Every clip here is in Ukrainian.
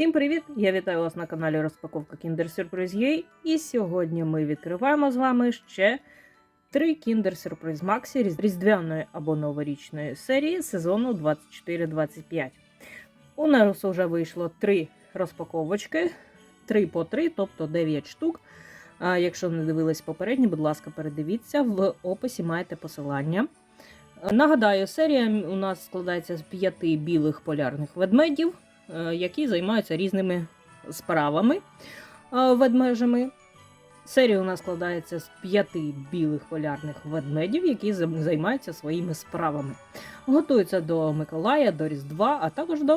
Всім привіт! Я вітаю вас на каналі Розпаковка Kinder Surprise UA. І сьогодні ми відкриваємо з вами ще три Kinder Surprise Maxi різ- різдвяної або новорічної серії сезону 24-25. У нас вже вийшло три розпаковочки, три по три, тобто 9 штук. А якщо не дивились попередні, будь ласка, передивіться. В описі маєте посилання. Нагадаю, серія у нас складається з п'яти білих полярних ведмедів, які займаються різними справами е, ведмежами. Серія у нас складається з п'яти білих полярних ведмедів, які займаються своїми справами. Готуються до Миколая, до Різдва, а також до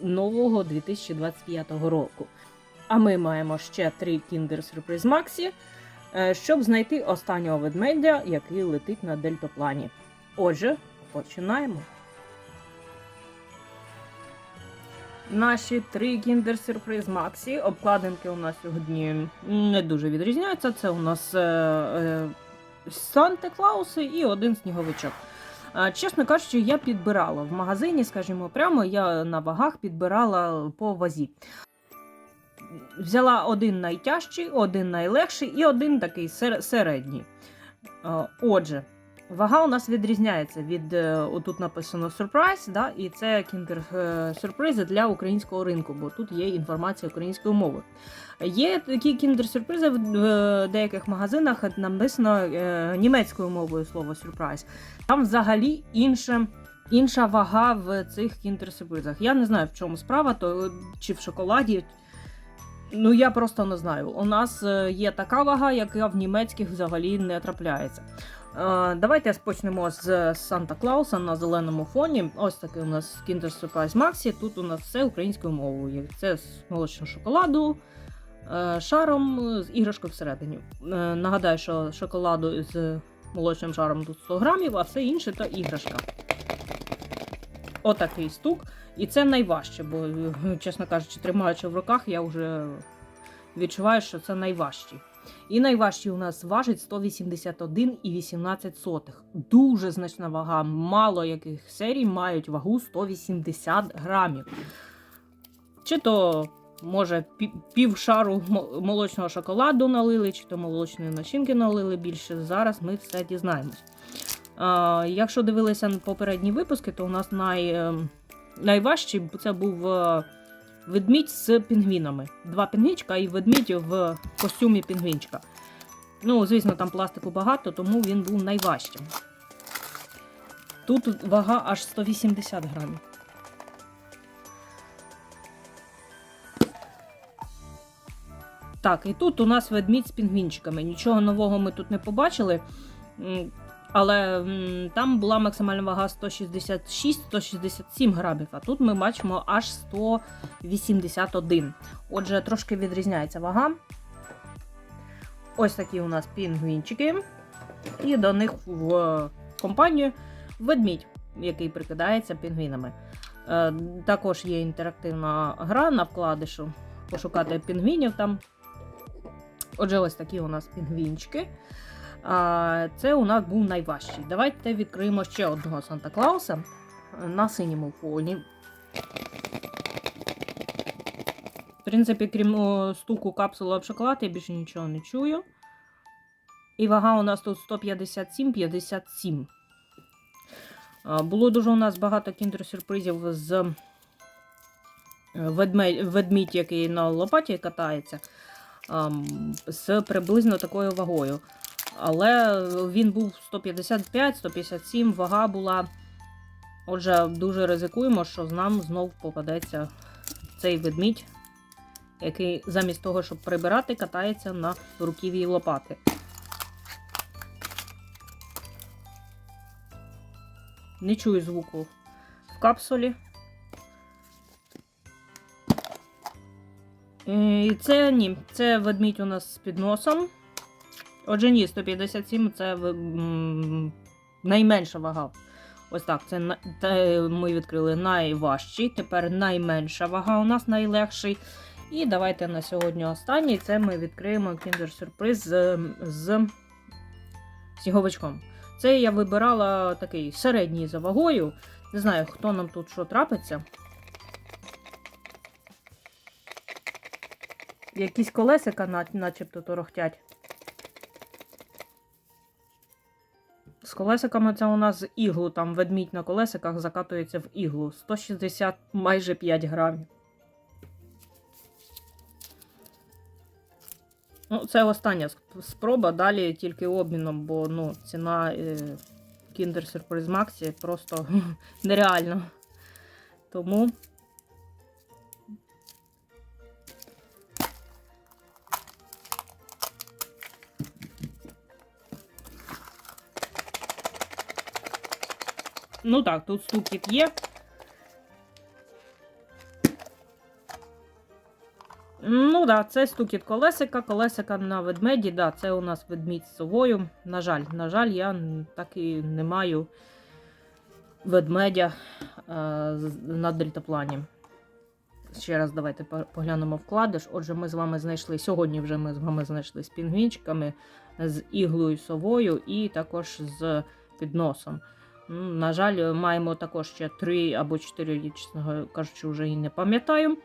нового 2025 року. А ми маємо ще три Surprise Maxi, е, щоб знайти останнього ведмедя, який летить на дельтаплані. Отже, починаємо. Наші три Kinder Surprise Maxi. Обкладинки у нас сьогодні не дуже відрізняються. Це у нас е, е, Санта Клауси і один сніговичок. Чесно кажучи, я підбирала в магазині, скажімо прямо, я на вагах підбирала по вазі. Взяла один найтяжчий, один найлегший і один такий середній. Е, Отже, Вага у нас відрізняється від е, отут написано сюрприз, да, і це кіндер е, сюрпризи для українського ринку, бо тут є інформація українською мовою. Є такі кіндер-сюрпризи в деяких магазинах написано е, німецькою мовою слово сюрприз. Там взагалі інше. Інша вага в цих кіндер-сюрпризах. Я не знаю, в чому справа, то чи в шоколаді. Ну я просто не знаю. У нас є така вага, яка в німецьких взагалі не трапляється. Е, Давайте почнемо з Санта Клауса на зеленому фоні. Ось такий у нас Kinder Surprise Maxi. Тут у нас все українською мовою. Це з молочного шоколаду, е, шаром з іграшкою всередині. Е, Нагадаю, що шоколаду з молочним шаром тут 100 грамів, а все інше то іграшка. Отакий стук. І це найважче, бо, чесно кажучи, тримаючи в руках, я вже відчуваю, що це найважчий. І найважчий у нас важить 181,18. Дуже значна вага. Мало яких серій мають вагу 180 грамів. Чи то, може, пів шару молочного шоколаду налили, чи то молочної начинки налили більше. Зараз ми все дізнаємось. Якщо дивилися попередні випуски, то у нас най, е, найважчий це був. Ведмідь з пінгвінами. Два пінгвінчика і ведмідь в костюмі пінгвінчика. Ну, звісно, там пластику багато, тому він був найважчим. Тут вага аж 180 грамів. Так, і тут у нас ведмідь з пінгвінчиками. Нічого нового ми тут не побачили. Але м, там була максимальна вага 166-167 грамів, а тут ми бачимо аж 181. Отже, трошки відрізняється вага. Ось такі у нас пінгвінчики. І до них в компанію ведмідь, який прикидається пінгвінами. Е, Також є інтерактивна гра на вкладишу. Пошукати пінгвінів там. Отже, ось такі у нас пінгвінчики. Це у нас був найважчий. Давайте відкриємо ще одного Санта Клауса на синьому фоні. В принципі, крім стуку капсули об шоколад, я більше нічого не чую. І вага у нас тут 157-57. А, Було дуже у нас багато кіндер-сюрпризів з е, ведмідь, який на лопаті катається, з приблизно такою вагою. Але він був 155-157, вага була. Отже, дуже ризикуємо, що нам знов попадеться цей ведмідь, який замість того, щоб прибирати, катається на руків'ї лопати. Не чую звуку в капсулі. Е, І це ні, це ведмідь у нас з під носом. Отже, ні, 157 це найменша вага. Ось так, це те ми відкрили найважчий, тепер найменша вага у нас найлегший. І давайте на сьогодні останній. Це ми відкриємо Kinder Surprise з, з сніговичком. Це я вибирала такий середній за вагою. Не знаю, хто нам тут що трапиться. Якісь колесика начебто торохтять. З колесиками це у нас з іглу, там ведмідь на колесиках закатується в іглу. 160 майже 5 грамів. Ну, це остання спроба, далі тільки обміном, бо ну, ціна е, Kinder Surprise Max просто нереальна. Тому Ну так, тут стукіт є. Ну так, це стукіт колесика, колесика на ведмеді. Да, це у нас ведмідь з совою. На жаль, на жаль, я так і не маю ведмедя е, на дельтаплані. Ще раз давайте поглянемо вкладиш. Отже, ми з вами знайшли. Сьогодні вже ми з вами знайшли з пінгвінчиками, з іглою совою і також з підносом. На жаль, маємо також ще три або чотири, чесно кажучи, вже і не пам'ятаю.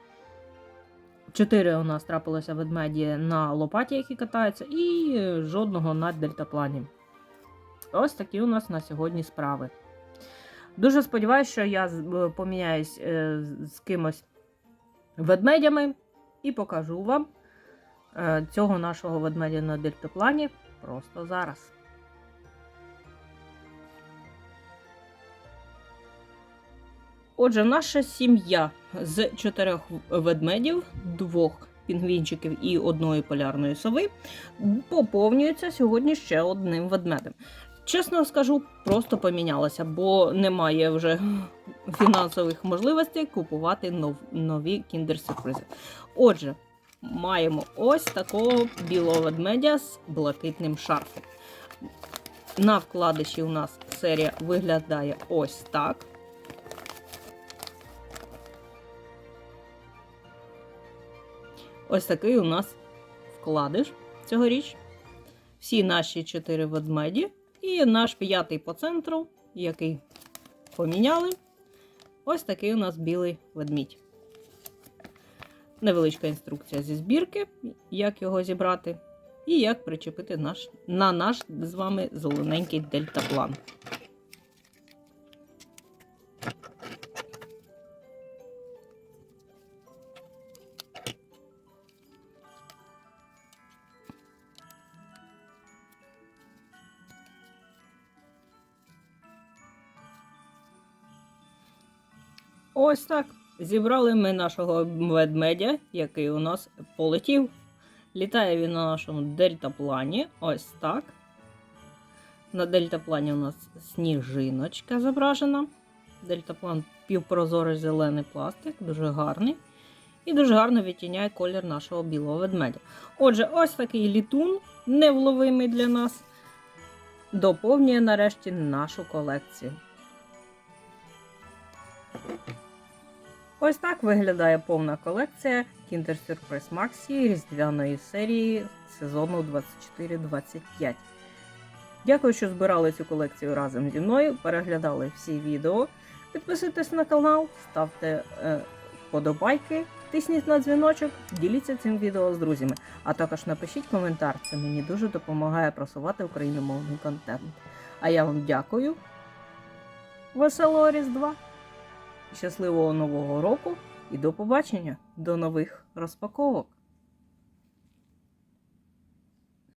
Чотири у нас трапилося ведмеді на лопаті, які катаються, і жодного на дельтаплані. Ось такі у нас на сьогодні справи. Дуже сподіваюся, що я е, поміняюсь е, з кимось ведмедями і покажу вам е, цього нашого ведмедя на дельтаплані просто зараз. Отже, наша сім'я з чотирьох ведмедів, двох пінгвінчиків і одної полярної сови поповнюється сьогодні ще одним ведмедем. Чесно скажу, просто помінялася, бо немає вже фінансових можливостей купувати нов- нові кіндер-сюрпризи. Отже, маємо ось такого білого ведмедя з блакитним шарфом. На вкладиші у нас серія виглядає ось так. Ось такий у нас вкладиш цьогоріч. Всі наші чотири ведмеді. І наш п'ятий по центру, який поміняли. Ось такий у нас білий ведмідь. Невеличка інструкція зі збірки, як його зібрати, і як причепити наш, на наш з вами зелененький дельтаплан. Ось так. Зібрали ми нашого ведмедя, який у нас полетів. Літає він на нашому дельтаплані. Ось так. На дельтаплані у нас сніжиночка зображена. Дельтаплан півпрозорий зелений пластик, дуже гарний. І дуже гарно відтіняє колір нашого білого ведмедя. Отже, ось такий літун, невловимий для нас, доповнює нарешті нашу колекцію. Ось так виглядає повна колекція Kinder Surprise Maxi різдвяної серії сезону 24-25. Дякую, що збирали цю колекцію разом зі мною, переглядали всі відео. Підписуйтесь на канал, ставте е, вподобайки, тисніть на дзвіночок, діліться цим відео з друзями. А також напишіть коментар, це мені дуже допомагає просувати україномовний контент. А я вам дякую. Веселого Різдва! Щасливого нового року і до побачення, до нових розпаковок!